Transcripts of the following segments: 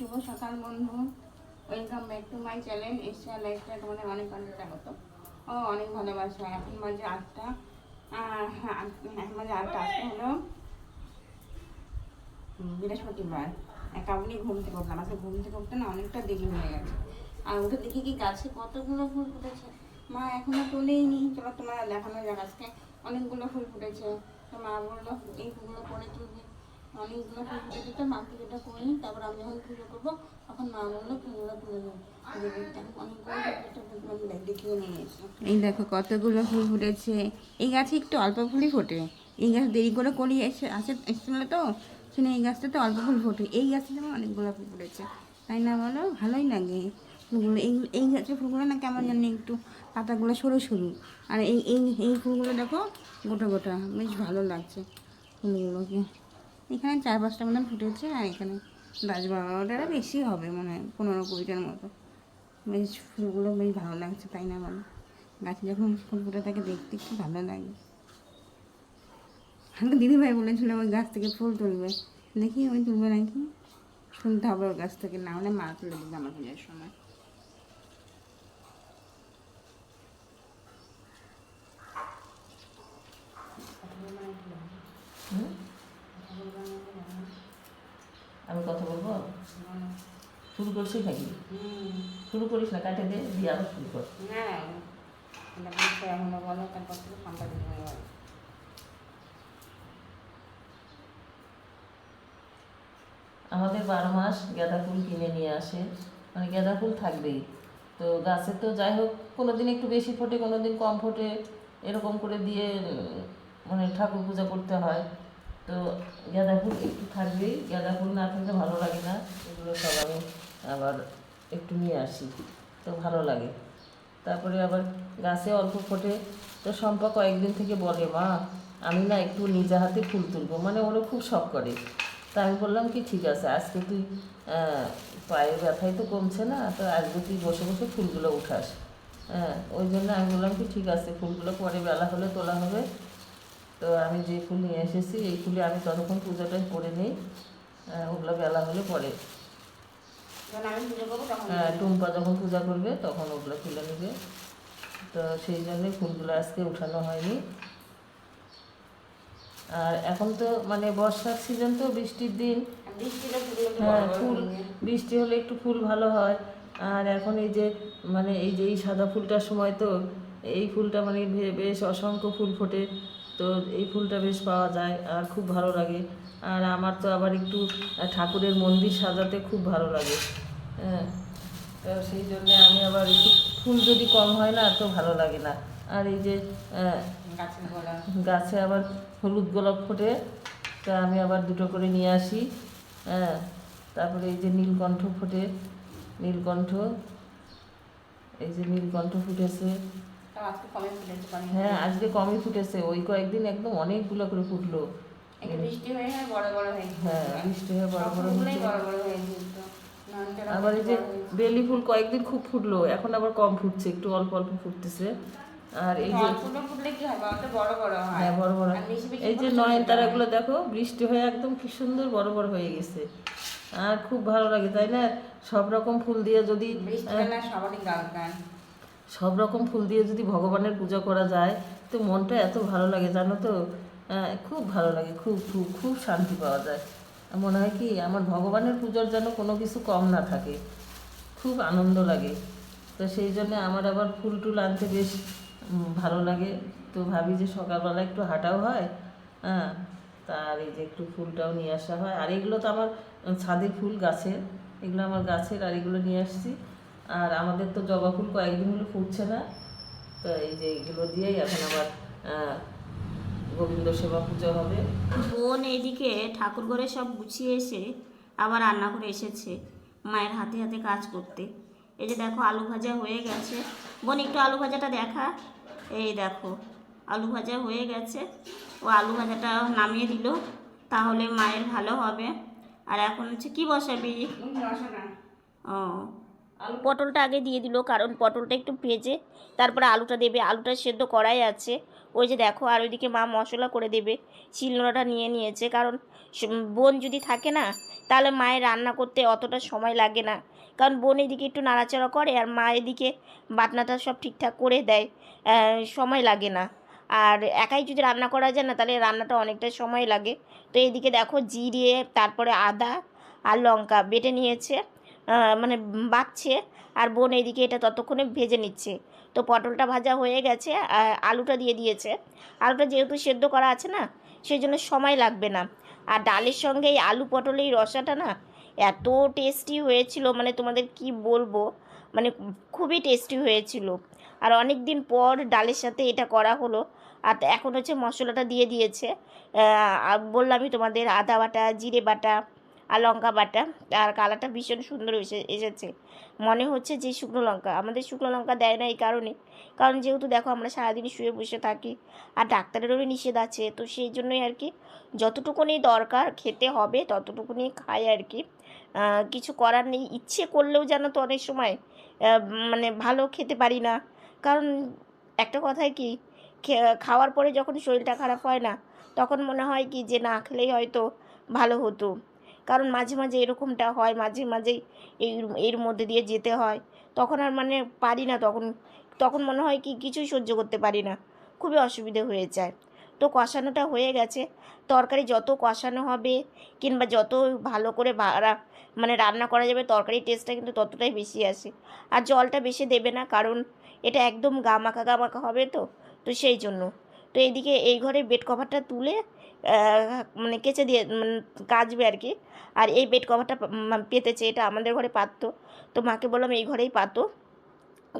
শুভ সকাল বন্ধু। Welcome back to my channel Asia লাইফটা তোমাদের অনেক অনেক স্বাগত। ও, অনেক ভালোবাসা। এখন মাঝে আটটা। বাজে আটটা, আজকে হলো বৃহস্পতিবার। কাবুলি ঘুম থেকে উঠলাম। আজকে ঘুম থেকে উঠতে না অনেকটা দেরি হয়ে গেছে। আর উঠে দেখি কি গাছে কতগুলো ফুল ফুটেছে? মা, এখনও তোলেই নি চলো তোমার দেখানো যাক আজকে অনেকগুলো ফুল ফুটেছে। তো মা বলল, এই ফুলগুলো পরে তুলবে অনেকগুলো ফুল ফুটেছে তো মাকে যেটা করি, তারপর আমি যখন পুজো করব, তখন মা বলল নিয়ে এসে এই দেখো কতগুলো ফুল ফুটেছে। এই গাছে একটু অল্প ফুলই ফোটে। এই গাছ দেরি করে করি এসে, আসে এসেছিল তো? শুনে এই গাছটাতে অল্প ফুল ফোটে। এই গাছটা যেমন অনেকগুলো ফুল ফুটেছে। তাই না বলো? ভালোই লাগে। ফুলগুলো, এই এই গাছের ফুলগুলো না কেমন জানি একটু পাতাগুলো সরু সরু। আর এই এই এই ফুলগুলো দেখো গোটা গোটা। বেশ ভালো লাগছে ফুলগুলোকে। এখানে চার পাঁচটা মতন ফুটেছে আর এখানে দশ বারোটারও বেশি হবে মনে হয়, পনেরো কুড়িটার মতো। বেশ ফুলগুলো বেশ ভালো লাগছে, তাই না বলো? গাছে যখন ফুল ফুটে থাকে দেখতে কি ভালো লাগে। আমাকে দিদিভাই বলেছিল ওই গাছ থেকে ফুল তুলবে। দেখি ওই তুলবে নাকি? শুনতে হবে ওর গাছ থেকে, না হলে মা তুলে দেবে আমার পুজোর সময় হুম? আমি কথা বলব? শুরু করছিস নাকি? শুরু করিস না কাটে দে দিয়ে আবার শুরু কর। হ্যাঁ। হয়ে আমাদের বারো মাস গাঁদা ফুল কিনে নিয়ে আসে। মানে গাঁদা ফুল থাকবেই। তো গাছে তো যাই হোক কোনো দিন একটু বেশি ফোটে কোনো দিন কম ফোটে এরকম করে দিয়ে মানে ঠাকুর পূজা করতে হয়। তো গাঁদা ফুল একটু থাকবেই গাঁদা ফুল না থাকলে ভালো লাগে না। এগুলো সব আমি আবার একটু নিয়ে আসি, তো ভালো লাগে। তারপরে আবার গাছে অল্প ফোটে, তো সম্পা কয়েকদিন থেকে বলে, মা, আমি না একটু নিজে হাতে ফুল তুলবো। মানে ওরা খুব শখ করে। তা আমি বললাম কি, ঠিক আছে, আজকে তুই পায়ের ব্যথাই তো কমছে না, তো আজকে তুই বসে বসে ফুলগুলো উঠাস। হ্যাঁ ওই জন্য আমি বললাম কি, ঠিক আছে, ফুলগুলো পরে বেলা হলে তোলা হবে। তো আমি যে ফুল নিয়ে এসেছি এই ফুলে আমি ততক্ষণ পুজোটা করে নিই। ওগুলো বেলা হলে পরে। হ্যাঁ টুম্পা যখন পূজা করবে তখন ওগুলো তুলে নেবে। তো সেই জন্যে ফুলগুলো আজকে উঠানো হয়নি। আর এখন তো মানে বর্ষার সিজন তো বৃষ্টির দিন। হ্যাঁ ফুল বৃষ্টি হলে একটু ফুল ভালো হয়। আর এখন এই যে মানে এই যে এই সাদা ফুলটার সময় তো এই ফুলটা মানে বেশ অসংখ্য ফুল ফোটে। তো এই ফুলটা বেশ পাওয়া যায় আর খুব ভালো লাগে। আর আমার তো আবার একটু ঠাকুরের মন্দির সাজাতে খুব ভালো লাগে। হ্যাঁ তো সেই জন্যে আমি আবার একটু ফুল যদি কম হয় না তো ভালো লাগে না। আর এই যে গাছে আবার হলুদ গোলাপ ফোটে তা আমি আবার দুটো করে নিয়ে আসি। হ্যাঁ তারপরে এই যে নীলকণ্ঠ ফোটে নীলকণ্ঠ এই যে নীলকণ্ঠ ফুটেছে। হ্যাঁ আজকে কমই ফুটেছে? ওই কয়েকদিন একদম অনেকগুলো করে ফুটলো। বৃষ্টি হয়ে বড় বড় হয়ে হ্যাঁ বৃষ্টি হয়ে বড় বড় হয়ে আবার এই যে বেলি ফুল কয়েকদিন খুব ফুটলো এখন আবার কম ফুটছে একটু অল্প অল্প ফুটতেছে। আর এই যে ফুটলে কি বড় বড় হ্যাঁ। বড় বড় এই যে নয়নতারাগুলো দেখো বৃষ্টি হয়ে একদম কি সুন্দর বড় বড় হয়ে গেছে। আর খুব ভালো লাগে তাই না? সব রকম ফুল দিয়ে যদি। বৃষ্টিটা না সবারই দরকার সব রকম ফুল দিয়ে যদি ভগবানের পূজা করা যায়, তো মনটা এত ভালো লাগে, জানো তো? খুব ভালো লাগে, খুব খুব খুব শান্তি পাওয়া যায়। মনে হয় কি, আমার ভগবানের পুজোর যেন কোনো কিছু কম না থাকে। খুব আনন্দ লাগে। তো সেই জন্য আমার আবার ফুল টুল আনতে বেশ ভালো লাগে। তো ভাবি যে সকালবেলা একটু হাঁটাও হয় হ্যাঁ? তার এই যে একটু ফুলটাও নিয়ে আসা হয়। আর এগুলো তো আমার ছাদের ফুল গাছের, এগুলো আমার গাছের, আর এগুলো নিয়ে আসছি। আর আমাদের তো জবা ফুল কয়েকদিন হলো ফুটছে না তো এই যে এগুলো দিয়েই এখন আবার গোবিন্দ সেবা পুজো হবে। বোন এইদিকে ঠাকুর ঘরে সব গুছিয়ে এসে আবার রান্না করে এসেছে মায়ের হাতে হাতে কাজ করতে। এই যে দেখো আলু ভাজা হয়ে গেছে। বোন একটু আলু ভাজাটা দেখা। এই দেখো আলু ভাজা হয়ে গেছে। ও আলু ভাজাটা নামিয়ে দিল তাহলে মায়ের ভালো হবে। আর এখন হচ্ছে কি বসাবি? ও পটলটা আগে দিয়ে দিল, কারণ পটলটা একটু ভেজে তারপরে আলুটা দেবে। আলুটা সেদ্ধ করাই আছে। ওই যে দেখো, আর ওইদিকে মা মশলা করে দেবে। শিলনোড়াটা নিয়ে নিয়েছে, কারণ বোন যদি থাকে না, তাহলে মায়ের রান্না করতে অতটা সময় লাগে না। কারণ বোন এদিকে একটু নাড়াচাড়া করে আর মা এদিকে বাটনাটা সব ঠিকঠাক করে দেয়। সময় লাগে না। আর একাই যদি রান্না করা যায় না, তাহলে রান্নাটা অনেকটা সময় লাগে। তো এইদিকে দেখো, জিরে, তারপরে আদা আর লঙ্কা বেটে নিয়েছে। মানে বাটছে আর বোন এইদিকে এটা ততক্ষণে ভেজে নিচ্ছে। তো পটলটা ভাজা হয়ে গেছে আলুটা দিয়ে দিয়েছে। আলুটা যেহেতু সেদ্ধ করা আছে না সেই জন্য সময় লাগবে না। আর ডালের সঙ্গে এই আলু পটলের এই রসাটা না, এত টেস্টি হয়েছিল মানে তোমাদের কি বলব? মানে খুবই টেস্টি হয়েছিল। আর অনেক দিন পর ডালের সাথে এটা করা হলো, আর এখন হচ্ছে মশলাটা দিয়ে দিয়েছে। বললামই তোমাদের আদা বাটা, জিরে বাটা আর লঙ্কা বাটা, আর কালারটা ভীষণ সুন্দর এসে, এসেছে। মনে হচ্ছে যে শুকনো লঙ্কা। আমাদের শুকনো লঙ্কা দেয় না এই কারণে। কারণ যেহেতু দেখো আমরা সারাদিন শুয়ে বসে থাকি, আর ডাক্তারেরও নিষেধ আছে। তো সেই জন্যই আর কি যতটুকুনি দরকার খেতে হবে, ততটুকুনি খাই আর কি। কিছু করার নেই। ইচ্ছে করলেও যেন তো অনেক সময় মানে ভালো খেতে পারি না। কারণ একটা কথায় কি খাওয়ার পরে যখন শরীরটা খারাপ হয় না, তখন মনে হয় কি যে না খেলেই হয়তো ভালো হতো। কারণ মাঝে মাঝে এরকমটা হয়, মাঝে মাঝেই এই এর মধ্যে দিয়ে যেতে হয়। তখন আর মানে পারি না তখন তখন মনে হয় কি কিছুই সহ্য করতে পারি না। খুবই অসুবিধে হয়ে যায়। তো কষানোটা হয়ে গেছে। তরকারি যত কষানো হবে কিংবা যত ভালো করে মানে রান্না করা যাবে, তরকারির টেস্টটা কিন্তু ততটাই বেশি আসে। আর জলটা বেশি দেবে না, কারণ এটা একদম গামাখা গামাখা হবে তো তো সেই জন্য। তো এইদিকে এই ঘরে বেড কভারটা তুলে মানে কেচে দিয়ে মানে কাচবে আর কি। আর এই বেড কভারটা পা- মা- পেতেছে, এটা আমাদের ঘরে পাততো। তো মাকে বললাম, এই ঘরেই পাতো।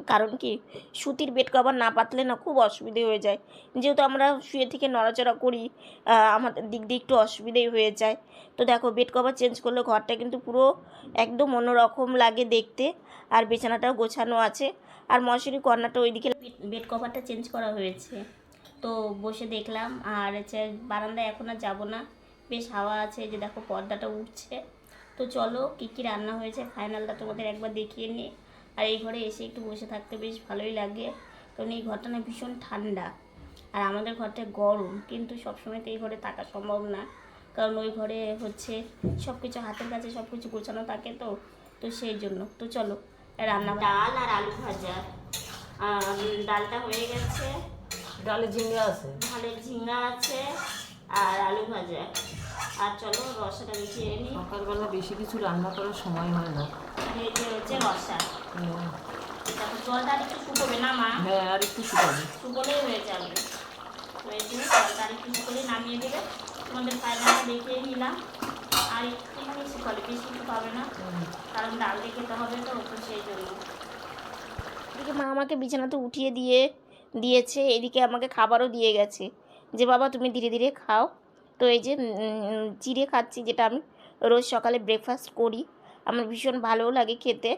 কারণ কি, সুতির বেড কভার না পাতলে না খুব অসুবিধে হয়ে যায়। যেহেতু আমরা শুয়ে থেকে নড়াচড়া করি আমাদের দিক দিয়ে একটু অসুবিধেই হয়ে যায়। তো দেখো বেড কভার চেঞ্জ করলে ঘরটা কিন্তু পুরো একদম অন্যরকম লাগে দেখতে। আর বিছানাটাও গোছানো আছে। আর মশারি কর্নারটা ওইদিকে বেড কভারটা চেঞ্জ করা হয়েছে। তো বসে দেখলাম। আর হচ্ছে বারান্দায় এখন আর যাব না। বেশ হাওয়া আছে যে দেখো পর্দাটা উঠছে। তো চলো কী কী রান্না হয়েছে, ফাইনালটা তোমাদের একবার দেখিয়ে নিই আর এই ঘরে এসে একটু বসে থাকতে বেশ ভালোই লাগে। কারণ এই ঘরটা না ভীষণ ঠান্ডা। আর আমাদের ঘরটা গরম, কিন্তু সবসময় তো এই ঘরে থাকা সম্ভব না। কারণ ওই ঘরে হচ্ছে সব কিছু হাতের কাছে সব কিছু গোছানো থাকে তো তো সেই জন্য। তো চলো, রান্না ডাল আর আলু ভাজা। ডালটা হয়ে গেছে। ডালে ঝিঙ্গা আছে? ধানের ঝিঙ্গা আছে আর আলু ভাজা। আর চলো রসাটা মিশিয়ে নিই সকালবেলা বেশি কিছু রান্না করার সময় হয় না। যে হচ্ছে রসা। তারপর জলটা আর একটু শুকোবে না মা? হ্যাঁ আর একটু শুকাবে। শুকোলেই হয়ে যাবে। তো এই জন্য জলটা আর একটু শুকোলেই নামিয়ে দেবে। তোমাদের ফাইনালটা দেখিয়ে নিলাম। আর একটুখানি শুকালে বেশি কিছু পাবে না। কারণ ডাল দিয়ে খেতে হবে তো তো সেই জন্য। এদিকে মা আমাকে বিছানাতে উঠিয়ে দিয়ে দিয়েছে, এদিকে আমাকে খাবারও দিয়ে গেছে। যে, বাবা, তুমি ধীরে ধীরে খাও। তো এই যে চিড়ে খাচ্ছি, যেটা আমি রোজ সকালে ব্রেকফাস্ট করি। আমার ভীষণ ভালোও লাগে খেতে।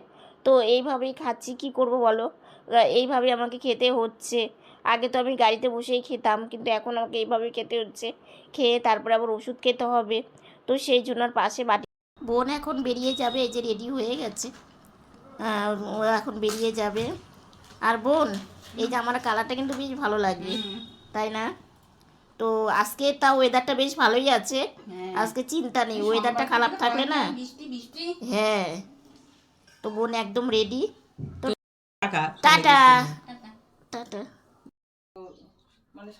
তো এইভাবেই খাচ্ছি, কি করব বলো? এইভাবে আমাকে খেতে হচ্ছে। আগে তো আমি গাড়িতে বসেই খেতাম, কিন্তু এখন আমাকে এইভাবেই খেতে হচ্ছে। খেয়ে তারপরে আবার ওষুধ খেতে হবে। তো সেই জন্য আর পাশে বাটি বোন এখন বেরিয়ে যাবে, এই যে রেডি হয়ে গেছে। ও এখন বেরিয়ে যাবে। আর বোন এই যে আমার কালারটা কিন্তু বেশ ভালো লাগে তাই না? তো আজকে তা ওয়েদারটা বেশ ভালোই আছে আজকে চিন্তা নেই ওয়েদারটা খারাপ থাকলে না? বৃষ্টি বৃষ্টি। হ্যাঁ তো বোন একদম রেডি তো টাটা। টাটা। মানে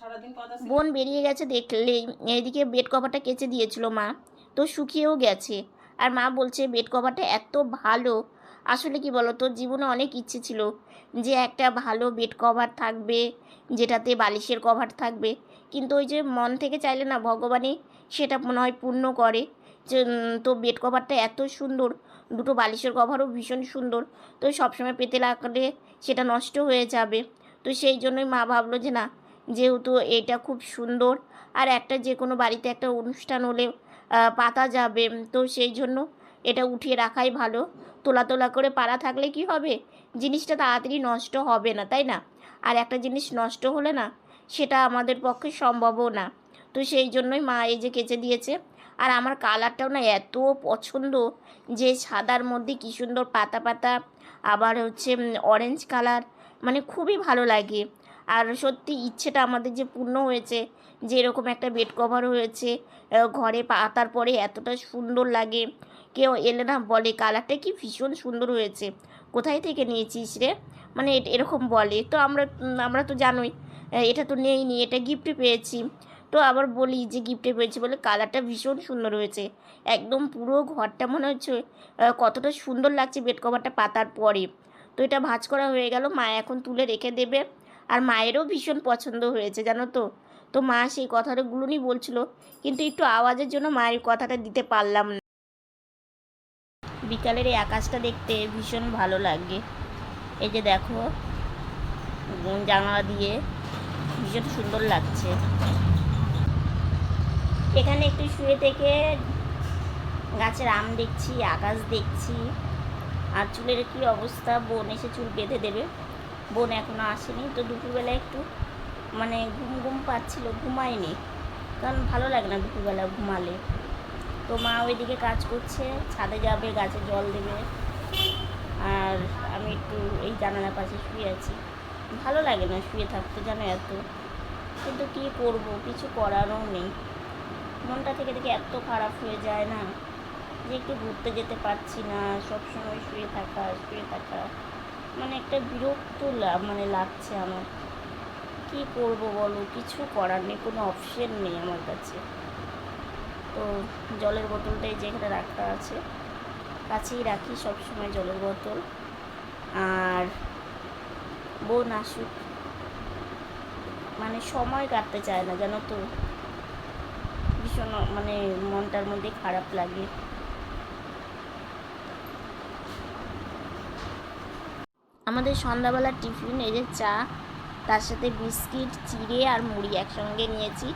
বোন বেরিয়ে গেছে দেখলেই এইদিকে বেড কভারটা কেচে দিয়েছিল মা তো শুকিয়েও গেছে। আর মা বলছে, বেড কভারটা এত ভালো। আসলে কি বলো তো জীবনে অনেক ইচ্ছে ছিল যে একটা ভালো বেড কভার থাকবে, যেটাতে বালিশের কভার থাকবে। কিন্তু ওই যে মন থেকে চাইলে না, ভগবানই সেটা মনে হয় পূর্ণ করে। যে তো বেড কভারটা এত সুন্দর, দুটো বালিশের কভারও ভীষণ সুন্দর। তো সবসময় পেতে লাগলে সেটা নষ্ট হয়ে যাবে। তো সেই জন্যই মা ভাবলো যে না, যেহেতু এটা খুব সুন্দর, আর একটা যে কোনো বাড়িতে একটা অনুষ্ঠান হলে পাতা যাবে। তো সেই জন্য এটা উঠিয়ে রাখাই ভালো। তোলা তোলা করে পাড়া থাকলে কি হবে? জিনিসটা তাড়াতাড়ি নষ্ট হবে না, তাই না? আর একটা জিনিস নষ্ট হলে না, সেটা আমাদের পক্ষে সম্ভবও না। তো সেই জন্যই মা এই যে কেচে দিয়েছে। আর আমার কালারটাও না এত পছন্দ যে সাদার মধ্যে কী সুন্দর পাতা পাতা, আবার হচ্ছে অরেঞ্জ কালার মানে খুবই ভালো লাগে। আর সত্যি ইচ্ছেটা আমাদের যে পূর্ণ হয়েছে, যে এরকম একটা বেড কভার হয়েছে ঘরে পাতার পরে এতটা সুন্দর লাগে। কেউ এলে না বলে, কালারটা কি ভীষণ সুন্দর হয়েছে। কোথায় থেকে নিয়েছিস রে? মানে এরকম বলে। তো আমরা আমরা তো জানোই এটা তো নেই নি এটা গিফট পেয়েছি। তো আবার বলি যে গিফটে পেয়েছি বলে, কালারটা ভীষণ সুন্দর হয়েছে। একদম পুরো ঘরটা মনে হচ্ছে কতটা সুন্দর লাগছে বেড কভারটা পাতার পরে। তো এটা ভাঁজ করা হয়ে গেল, মা এখন তুলে রেখে দেবে। আর মায়েরও ভীষণ পছন্দ হয়েছে, জানো তো? তো মা সেই কথাগুলোই বলছিল, কিন্তু একটু আওয়াজের জন্য মায়ের কথাটা দিতে পারলাম না। বিকালের এই আকাশটা দেখতে ভীষণ ভালো লাগে। এই যে দেখো জানালা দিয়ে ভীষণ সুন্দর লাগছে। এখানে একটু শুয়ে থেকে গাছের আম দেখছি, আকাশ দেখছি, আর চুলের কি অবস্থা? বোন এসে চুল বেঁধে দেবে। বোন এখনও আসেনি। তো দুপুরবেলা একটু মানে ঘুম ঘুম পাচ্ছিল, ঘুমায়নি। কারণ ভালো লাগে না দুপুরবেলা ঘুমালে। তো মা ওইদিকে কাজ করছে, ছাদে যাবে, গাছে জল দেবে। আর আমি একটু এই জানালার পাশে শুয়ে আছি। ভালো লাগে না শুয়ে থাকতে জানো এত। কিন্তু কী করব, কিছু করারও নেই। মনটা থেকে থেকে এত খারাপ হয়ে যায় না। যে একটু ঘুরতে যেতে পারছি না, সবসময় শুয়ে থাকা শুয়ে থাকা। মানে একটা বিরক্ত মানে লাগছে আমার। কি করব বলো? কিছু করার নেই, কোনো অপশন নেই আমার কাছে। তো জলের বোতলটাই যেখানে রাখা আছে, কাছেই রাখি সবসময় জলের বোতল। আর বোন আসুক। মানে সময় কাটতে চায় না, জানো তো? ভীষণ মানে মনটার মধ্যে খারাপ লাগে। আমাদের সন্ধ্যাবেলার টিফিন, এই যে চা, তার সাথে বিস্কিট, চিড়ে আর মুড়ি একসঙ্গে নিয়েছি।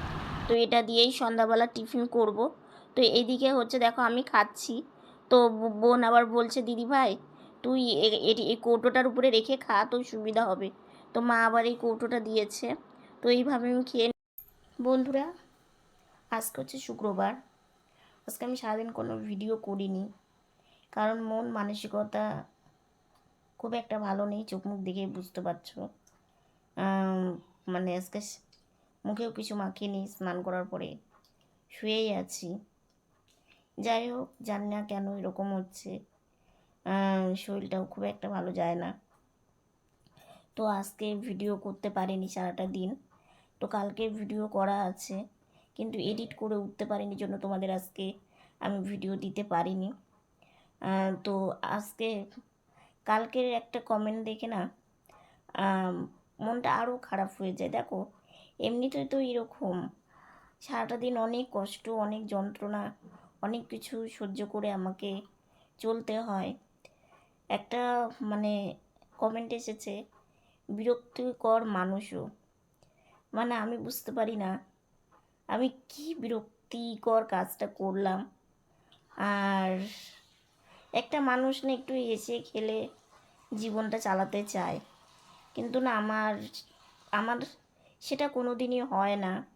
তো এটা দিয়েই সন্ধ্যাবেলা টিফিন করব। তো এইদিকে হচ্ছে দেখো আমি খাচ্ছি। তো বোন আবার বলছে, দিদি ভাই, তুই এটি এই কৌটোটার উপরে রেখে খা তো সুবিধা হবে। তো মা আবার এই কৌটোটা দিয়েছে। তো এইভাবে আমি খেয়ে বন্ধুরা, আজকে হচ্ছে শুক্রবার। আজকে আমি সারাদিন কোনো ভিডিও করিনি। কারণ মন মানসিকতা খুব একটা ভালো নেই, চোখ মুখ দেখে বুঝতে পারছ। মানে আজকে মুখেও কিছু মাখিনি স্নান করার পরে শুয়েই আছি। যাই হোক, জানি না কেন এরকম হচ্ছে। শরীরটাও খুব একটা ভালো যায় না। তো আজকে ভিডিও করতে পারিনি সারাটা দিন। তো কালকে ভিডিও করা আছে, কিন্তু এডিট করে উঠতে পারিনি, জন্য তোমাদের আজকে আমি ভিডিও দিতে পারিনি। তো আজকে কালকের একটা কমেন্ট দেখে না মনটা আরও খারাপ হয়ে যায়। দেখো এমনিতেই তো এরকম সারাটা দিন অনেক কষ্ট, অনেক যন্ত্রণা, অনেক কিছু সহ্য করে আমাকে চলতে হয়। একটা মানে কমেন্ট এসেছে, বিরক্তিকর মানুষও। মানে আমি বুঝতে পারি না, আমি কি বিরক্তিকর কাজটা করলাম। আর একটা মানুষ না একটু হেসে খেলে জীবনটা চালাতে চায়। কিন্তু না, আমার আমার সেটা কোনো দিনই হয় না।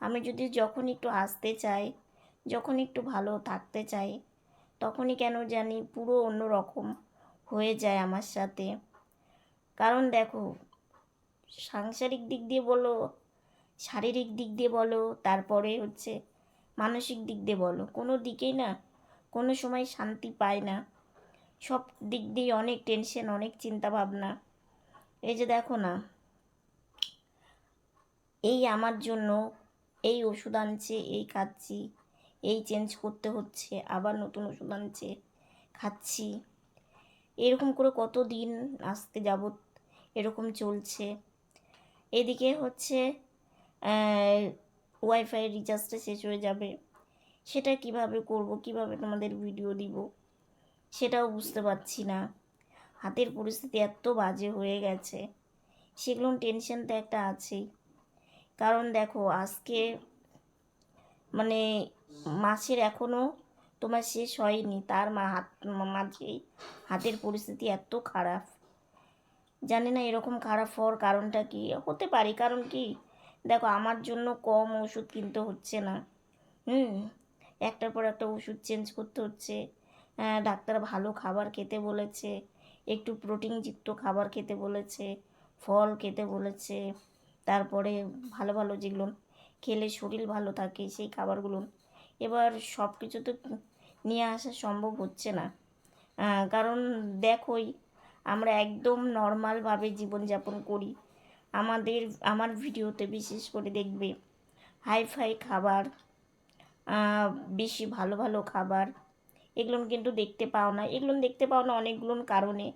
আমি যদি যখন একটু হাসতে চাই, যখন একটু ভালো থাকতে চাই, তখনই কেন জানি পুরো অন্য রকম হয়ে যায় আমার সাথে। কারণ দেখো, সাংসারিক দিক দিয়ে বলো, শারীরিক দিক দিয়ে বলো, তারপরে হচ্ছে মানসিক দিক দিয়ে বলো, কোনো দিকেই না কোনো সময় শান্তি পায় না। সব দিক দিয়ে অনেক টেনশন অনেক চিন্তা ভাবনা এই যে দেখো না, এই আমার জন্য এই ওষুধ আনছে, এই খাচ্ছি, এই চেঞ্জ করতে হচ্ছে, আবার নতুন ওষুধ আনছে, খাচ্ছি। এরকম করে কত দিন আসতে যাবত এরকম চলছে? এদিকে হচ্ছে ওয়াইফাই রিচার্জটা শেষ হয়ে যাবে। সেটা কীভাবে করব, কীভাবে তোমাদের ভিডিও দিব, সেটাও বুঝতে পারছি না। হাতের পরিস্থিতি এত বাজে হয়ে গেছে। সেগুলো টেনশন তো একটা আছেই। কারণ দেখো, আজকে মানে মাসের এখনও তোমার শেষ হয়নি, তার মা হাত মাঝেই হাতের পরিস্থিতি এত খারাপ। জানি না এরকম খারাপ হওয়ার কারণটা কি? হতে পারে, কারণ কি? দেখো, আমার জন্য কম ওষুধ কিনতে হচ্ছে না। হুম? একটার পর একটা ওষুধ চেঞ্জ করতে হচ্ছে। ডাক্তার ভালো খাবার খেতে বলেছে, একটু প্রোটিনযুক্ত খাবার খেতে বলেছে, ফল খেতে বলেছে, তারপরে ভালো ভালো যেগুলো খেলে শরীর ভালো থাকে সেই খাবারগুলো। এবার সব কিছু তো নিয়ে আসা সম্ভব হচ্ছে না। কারণ দেখোই, আমরা একদম নর্মালভাবে জীবনযাপন করি। আমাদের, আমার ভিডিওতে বিশেষ করে দেখবে হাই ফাই খাবার বেশি ভালো ভালো খাবার। এগুলো কিন্তু দেখতে পাও না। এগুলো দেখতে পাও না অনেকগুলো কারণে।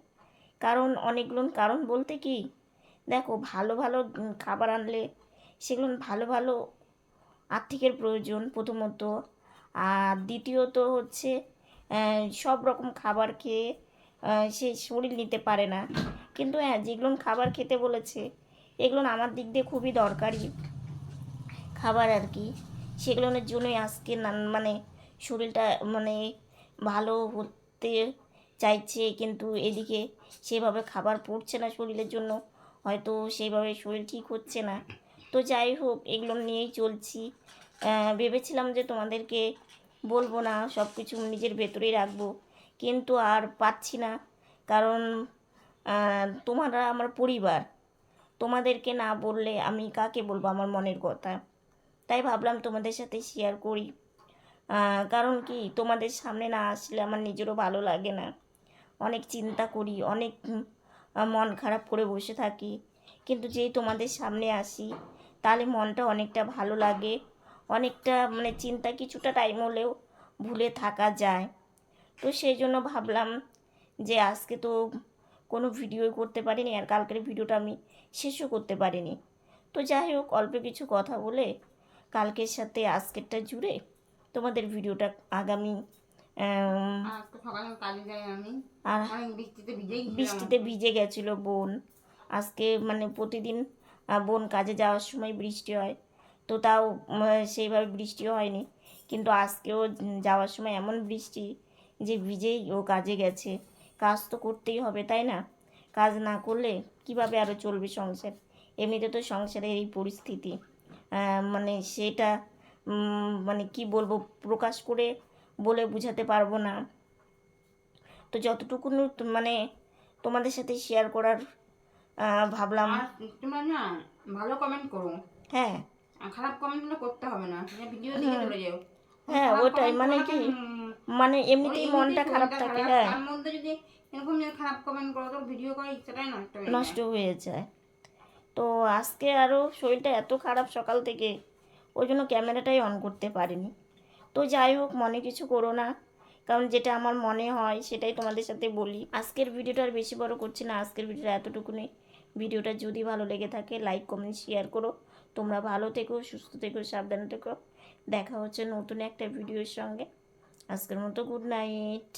কারণ অনেকগুলো কারণ বলতে কি? দেখো, ভালো ভালো খাবার আনলে সেগুলো ভালো ভালো আর্থিকের প্রয়োজন প্রথমত। আর দ্বিতীয়ত হচ্ছে সব রকম খাবার খেয়ে সে শরীর নিতে পারে না। কিন্তু হ্যাঁ যেগুলো খাবার খেতে বলেছে এগুলো আমার দিক দিয়ে খুবই দরকারি খাবার আর কি। সেগুলোর জন্যই আজকে মানে শরীরটা মানে ভালো হতে চাইছে, কিন্তু এদিকে সেভাবে খাবার পড়ছে না শরীরের জন্য। হয়তো সেইভাবে শরীর ঠিক হচ্ছে না। তো যাই হোক, এগুলো নিয়েই চলছি। ভেবেছিলাম যে তোমাদেরকে বলব না সব কিছু নিজের ভেতরেই রাখব। কিন্তু আর পাচ্ছি না, কারণ তোমরা আমার পরিবার। তোমাদেরকে না বললে আমি কাকে বলব আমার মনের কথা? তাই ভাবলাম তোমাদের সাথে শেয়ার করি। কারণ কি, তোমাদের সামনে না আসলে আমার নিজেরও ভালো লাগে না। অনেক চিন্তা করি, অনেক মন খারাপ করে বসে থাকি। কিন্তু যেই তোমাদের সামনে আসি, তাহলে মনটা অনেকটা ভালো লাগে। অনেকটা মানে চিন্তা কিছুটা টাইম হলেও ভুলে থাকা যায়। তো সেই জন্য ভাবলাম যে আজকে তো কোনো ভিডিও করতে পারিনি আর কালকের ভিডিওটা আমি শেষও করতে পারিনি। তো যাই হোক, অল্প কিছু কথা বলে কালকের সাথে আজকেরটা জুড়ে তোমাদের ভিডিওটা আগামী আর বৃষ্টিতে ভিজে গেছিল বোন। আজকে মানে প্রতিদিন বোন কাজে যাওয়ার সময় বৃষ্টি হয়। তো তাও সেইভাবে বৃষ্টিও হয়নি। কিন্তু আজকেও যাওয়ার সময় এমন বৃষ্টি যে ভিজেই ও কাজে গেছে। কাজ তো করতেই হবে তাই না? কাজ না করলে কীভাবে আরও চলবে সংসার? এমনিতে তো সংসারের এই পরিস্থিতি। মানে সেটা মানে কি বলব প্রকাশ করে বলে বোঝাতে পারব না। তো যতটুকু মানে তোমাদের সাথে শেয়ার করার ভাবলাম। আর না ভালো কমেন্ট করো। হ্যাঁ। খারাপ কমেন্ট করতে হবে না। ভিডিও দিকে চলে যাও। হ্যাঁ ওটাই। মানে কি? মানে এমনিতেই মনটা খারাপ থাকে হ্যাঁ। তার মধ্যে যদি এরকম যদি খারাপ কমেন্ট করো তো ভিডিও করার ইচ্ছাটাই নষ্ট হয়ে যায়। নষ্ট হয়ে যায়। তো আজকে আরও শরীরটা এত খারাপ সকাল থেকে, ওই জন্য ক্যামেরাটাই অন করতে পারিনি। তো যাই হোক, মনে কিছু করো না, কারণ যেটা আমার মনে হয় সেটাই তোমাদের সাথে বলি। আজকের ভিডিওটা আর বেশি বড় করছি না, আজকের ভিডিওটা এতটুকুনি। ভিডিওটা যদি ভালো লেগে থাকে লাইক কমেন্ট শেয়ার করো। তোমরা ভালো থেকো, সুস্থ থেকো, সাবধানে থেকো। দেখা হচ্ছে নতুন একটা ভিডিওর সঙ্গে। আজকের মতো গুড নাইট